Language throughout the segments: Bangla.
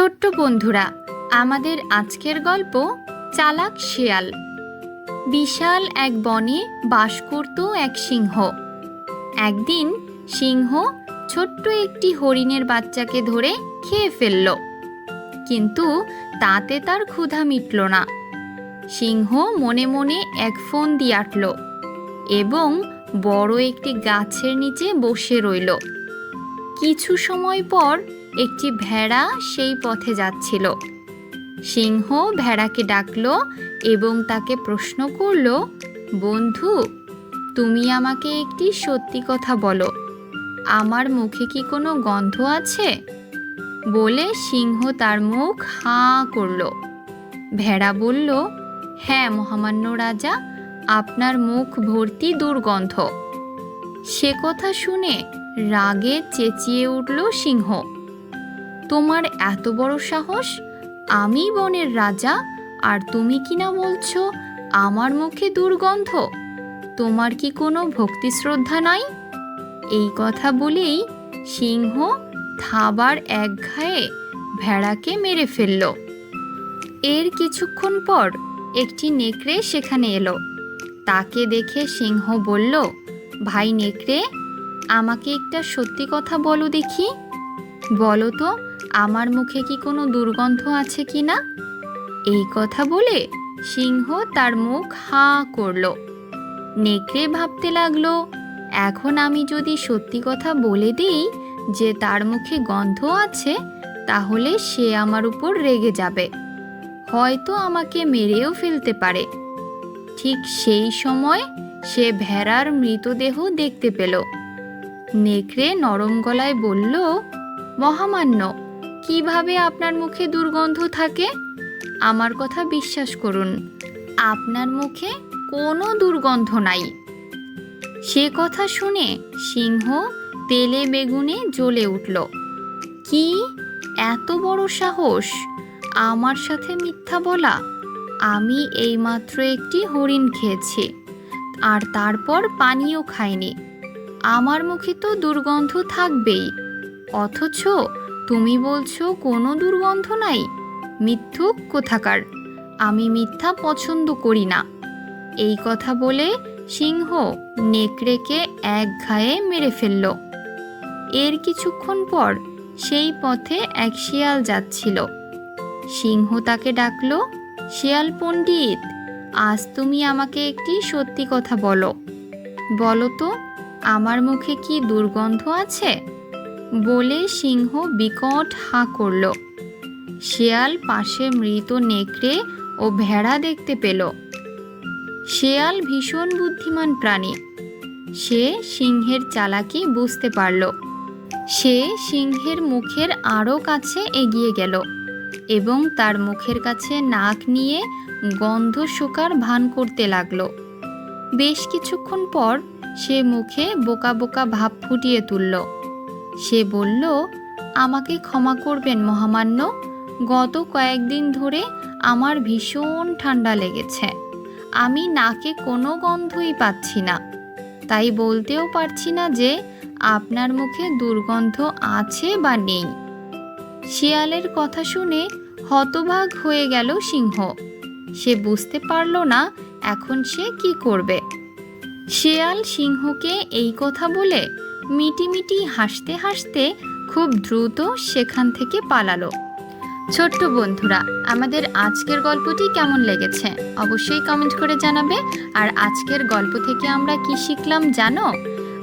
ছোট্ট বন্ধুরা, আমাদের আজকের গল্প চালাক শেয়াল। বিশাল এক বনে বাস করত এক সিংহ। একদিন সিংহ ছোট্ট একটি হরিণের বাচ্চাকে ধরে খেয়ে ফেলল। কিন্তু তাতে তার ক্ষুধা মিটল না। সিংহ মনে মনে এক ফোন দিয়ে আটল এবং বড় একটি গাছের নিচে বসে রইল। কিছু সময় পর একটি ভেড়া সেই পথে যাচ্ছিল। সিংহ ভেড়াকে ডাকল এবং তাকে প্রশ্ন করল, বন্ধু, তুমি আমাকে একটি সত্যি কথা বলো। আমার মুখে কি কোনো গন্ধ আছে? বলে সিংহ তার মুখ হাঁ করল। ভেড়া বলল হ্যাঁ মহামান্য রাজা, আপনার মুখ ভর্তি দুর্গন্ধ। সে কথা শুনে রাগে চেঁচিয়ে উঠল সিংহ। তোমার এত বড় সাহস? আমি বনের রাজা, আর তুমি কি না বলছো, আমার মুখে দুর্গন্ধ। তোমার কি কোনো ভক্তি শ্রদ্ধা নাই? এই কথা বলেই সিংহ থাবার এক ঘায়ে ভেড়াকে মেরে ফেলল। এর কিছুক্ষণ পর একটি নেকড়ে সেখানে এলো। তাকে দেখে সিংহ বলল, ভাই নেকড়ে, আমাকে একটা সত্যি কথা বলো দেখি। বলো তো আমার মুখে কি কোনো দুর্গন্ধ আছে কি না? এই কথা বলে সিংহ তার মুখ হা করল। নেকড়ে ভাবতে লাগল, এখন আমি যদি সত্যি কথা বলে দিই যে তার মুখে গন্ধ আছে, তাহলে সে আমার উপর রেগে যাবে। হয়তো আমাকে মেরেও ফেলতে পারে। ঠিক সেই সময় সে ভেড়ার মৃতদেহ দেখতে পেল। নেকড়ে নরম গলায় বলল, মহামান্য কীভাবে আপনার মুখে দুর্গন্ধ থাকে? আমার কথা বিশ্বাস করুন, আপনার মুখে কোনো দুর্গন্ধ নাই। সে কথা শুনে সিংহ তেলে বেগুনে জ্বলে উঠল। কি? এত বড় সাহস? আমার সাথে মিথ্যা বলা? আমি এইমাত্র একটি হরিণ খেয়েছি, আর তারপর পানিও খাইনি। আমার মুখে তো দুর্গন্ধ থাকবেই, অথচ তুমি বলছো কোনো দুর্গন্ধ নাই। মিথ্যুক কোথাকার। আমি মিথ্যা পছন্দ করি না। এই কথা বলে সিংহ নেকড়েকে এক ঘায়ে মেরে ফেলল। এর কিছুক্ষণ পর সেই পথে এক শিয়াল যাচ্ছিল। সিংহ তাকে ডাকল, শিয়াল পণ্ডিত, আজ তুমি আমাকে একটি সত্যি কথা বলো। বলো তো, আমার মুখে কি দুর্গন্ধ আছে? বলে সিংহ বিকট হাঁ করল। শেয়াল পাশে মৃত নেকড়ে ও ভেড়া দেখতে পেল। শেয়াল ভীষণ বুদ্ধিমান প্রাণী। সে সিংহের চালাকি বুঝতে পারল। সে সিংহের মুখের আরও কাছে এগিয়ে গেল এবং তার মুখের কাছে নাক নিয়ে গন্ধ শুকার ভান করতে লাগল। বেশ কিছুক্ষণ পর সে মুখে বোকা বোকা ভাব ফুটিয়ে তুলল। সে বলল, আমাকে ক্ষমা করবেন মহামান্য। গত কয়েকদিন ধরে আমার ভীষণ ঠান্ডা লেগেছে। আমি নাকে কোনো গন্ধই পাচ্ছি না। তাই বলতেও পারছি না যে আপনার মুখে দুর্গন্ধ আছে বা নেই। শিয়ালের কথা শুনে হতভাগ হয়ে গেল সিংহ। সে বুঝতে পারল না এখন সে কি করবে। শিয়াল সিংহকে এই কথা বলে মিটিমিটি হাসতে হাসতে খুব দ্রুত সেখান থেকে পালালো। ছোট্ট বন্ধুরা, আমাদের আজকের গল্পটি কেমন লেগেছে অবশ্যই কমেন্ট করে জানাবে। আর আজকের গল্প থেকে আমরা কি শিখলাম জানো?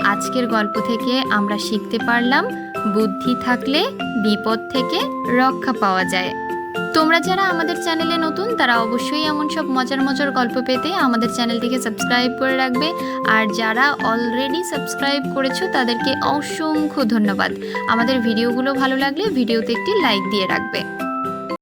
আজকের গল্প থেকে আমরা শিখতে পারলাম, বুদ্ধি থাকলে বিপদ থেকে রক্ষা পাওয়া যায়। তোমরা যারা আমাদের চ্যানেলে নতুন, তারা অবশ্যই এমন সব মজার মজার গল্প পেতে আমাদের চ্যানেলটিকে সাবস্ক্রাইব করে রাখবে। আর যারা অলরেডি সাবস্ক্রাইব করেছ, তাদেরকে অসংখ্য ধন্যবাদ। আমাদের ভিডিওগুলো ভালো লাগলে ভিডিওতে একটি লাইক দিয়ে রাখবে।